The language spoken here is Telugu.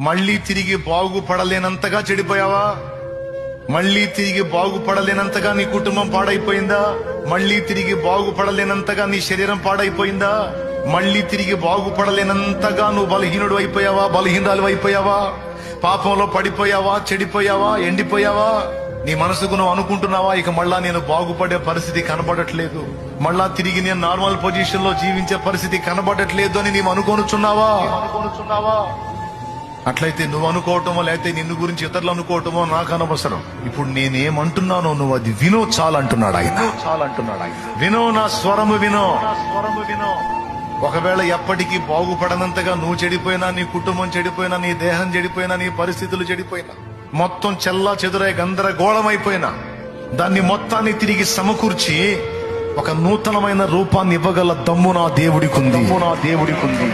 మళ్ళీ తిరిగి బాగుపడలేనంతగా చెడిపోయావా? మళ్ళీ తిరిగి బాగుపడలేనంతగా నీ కుటుంబం పాడైపోయిందా? మళ్ళీ తిరిగి బాగుపడలేనంతగా నీ శరీరం పాడైపోయిందా? మళ్ళీ తిరిగి బాగుపడలేనంతగా నువ్వు బలహీనుడు అయిపోయావా? బలహీనాలు అయిపోయావా? పాపంలో పడిపోయావా? చెడిపోయావా? ఎండిపోయావా? నీ మనసుకు నువ్వు అనుకుంటున్నావా? ఇక మళ్ళా నేను బాగుపడే పరిస్థితి కనబడట్లేదు. మళ్ళా తిరిగి నేను నార్మల్ పొజిషన్లో జీవించే పరిస్థితి కనబడట్లేదు అని నీవు అనుకోనుచున్నావా అనుకోనుచున్నావా? అట్లయితే నువ్వు అనుకోవటమో లేకపోతే నిన్ను గురించి ఇతరులు అనుకోవటమో నాకు అనవసరం. ఇప్పుడు నేనేమంటున్నానో నువ్వు అది వినో చాలంటున్నాడు ఆయన. చాలంటున్నాడు ఆయన. వినో నా స్వరము వినో. స్వరము వినో ఒకవేళ ఎప్పటికీ బాగుపడనంతగా నువ్వు చెడిపోయినా నీ కుటుంబం చెడిపోయినా నీ దేహం చెడిపోయినా నీ పరిస్థితులు చెడిపోయినా మొత్తం చెల్లా చెదురై గందరగోళం అయిపోయినా దాన్ని మొత్తాన్ని తిరిగి సమకూర్చి ఒక నూతనమైన రూపాన్ని ఇవ్వగల దమ్ము నా దేవుడికి ఉంది దమ్ము నా దేవుడికి ఉంది